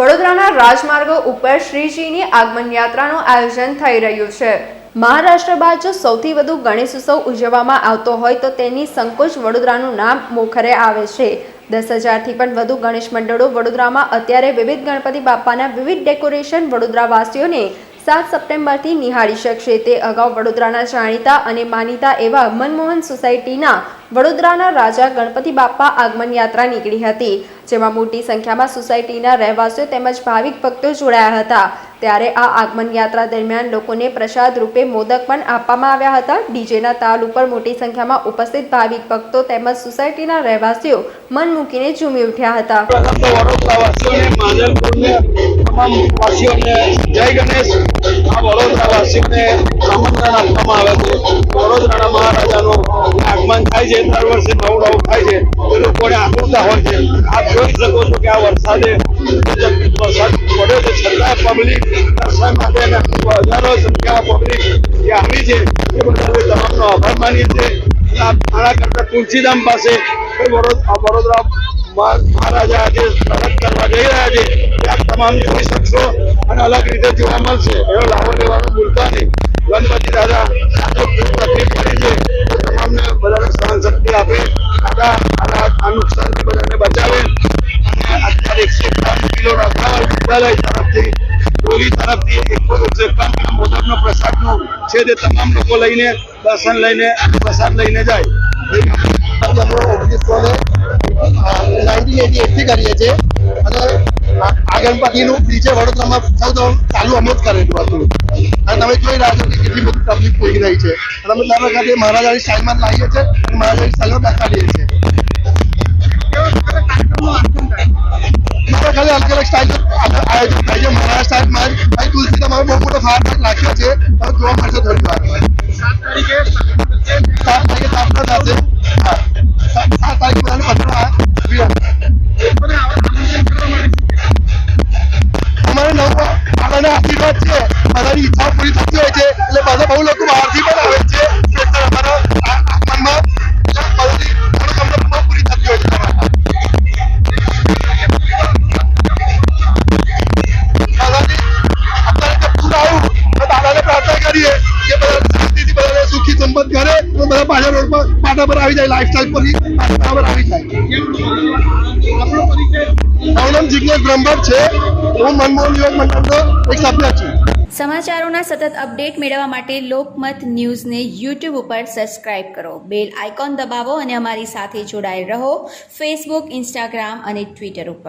વડોદરાના રાજમાર્ગો ઉપર શ્રીજીની આગમન યાત્રાનું આયોજન થઈ રહ્યું છે. મહારાષ્ટ્ર બાદ જો સૌથી વધુ ગણેશ ઉત્સવ ઉજવવામાં આવતો હોય તો તેની સંકોચ વડોદરાનું નામ મોખરે આવે છે. દસ હજારથી પણ વધુ ગણેશ મંડળો વડોદરામાં અત્યારે વિવિધ ગણપતિ બાપાના વિવિધ ડેકોરેશન વડોદરાવાસીઓને સાત સપ્ટેમ્બરથી નિહાળી શકશે. તે અગાઉ વડોદરાના જાણીતા અને માનીતા એવા મનમોહન સોસાયટીના વડોદરાના રાજા ગણપતિ બાપા આગમન યાત્રા નીકળી હતી, જેમાં મોટી સંખ્યામાં સોસાયટીના રહેવાસીઓ તેમજ ભાવિક ભક્તો જોડાયા હતા. ત્યારે આ આગમન યાત્રા દરમિયાન લોકોને પ્રસાદ રૂપે મોદક પણ આપવામાં આવ્યા હતા. ડીજેના તાલ ઉપર મોટી સંખ્યામાં ઉપસ્થિત ભાવિક ભક્તો તેમજ સોસાયટીના રહેવાસીઓ મન મૂકીને ઝૂમી ઉઠ્યા હતા. જય આગમન થાય છે, દર વર્ષે નવું થાય છે લોકોને આતુરતા હોય છે. આપ જોઈ શકો છો કે આ વરસાદે વરસાદ પડ્યો છે. છતાં પબ્લિક દર્શન માટે હજારો સંખ્યામાં પબ્લિક જે આવી છે, એ બધાને તમામનો આભાર માનીએ છીએ. આના કરતા તુલસીધામ પાસે વડોદરા મહારાજા આજે પ્રગટ કરવા જઈ રહ્યા છે. ત્યાં તમામ જોઈ શકશો અને અલગ રીતે જોવા મળશે. એનો લાવો લેવાનો ભૂલતા નહીં. ગણપતિ દાદા પડી તરફથી એકસો મોદકનો પ્રસાદનો છે તે તમામ લોકો લઈને દર્શન લઈને પ્રસાદ લઈને જાય. એટથી કરીએ છીએ અને આ ગણપતિનું ડીજે વડોદરામાં ચાલુ અમે જ કરેલું હતું અને તમે જોઈ રહ્યા કેટલી બધી તકલીફ થઈ રહી છે. અમે દર વખતે મહારાજાની સ્ટાઇલમાં લાવીએ છીએ અને મહારાજાની સ્ટાઇલમાં બેસાડીએ છીએ. તમારો બહુ મોટો ફાર રાખ્યો છે તમે જોવા મળશે થોડી વાર. સાત તારીખે સ્થાપના થશે. હા સાત સાત તારીખે બધાને પધરાવા અમારે નવ આગળના આશીર્વાદ છે. બધાની ઈચ્છાઓ પૂરી થતી હોય છે એટલે બધા બહુ લોકો બધાને બંધ કરે તો બધા પાછા રોડ પર પાટા પર આવી જાય લાઈફસ્ટાઈલ પર પાટા પર આવી જાય. મારું જિજ્ઞેશ બ્રહ્મભટ્ટ છે. હું મનમોહન યુવક મંડળનો એક સભ્ય છું. સમાચારોના સતત અપડેટ મેળવવા માટે લોકમત ન્યૂઝને યુટ્યુબ ઉપર સબસ્ક્રાઇબ કરો. બેલ આઇકોન દબાવો અને અમારી સાથે જોડાયેલ રહો. ફેસબુક ઇન્સ્ટાગ્રામ અને ટ્વિટર ઉપર.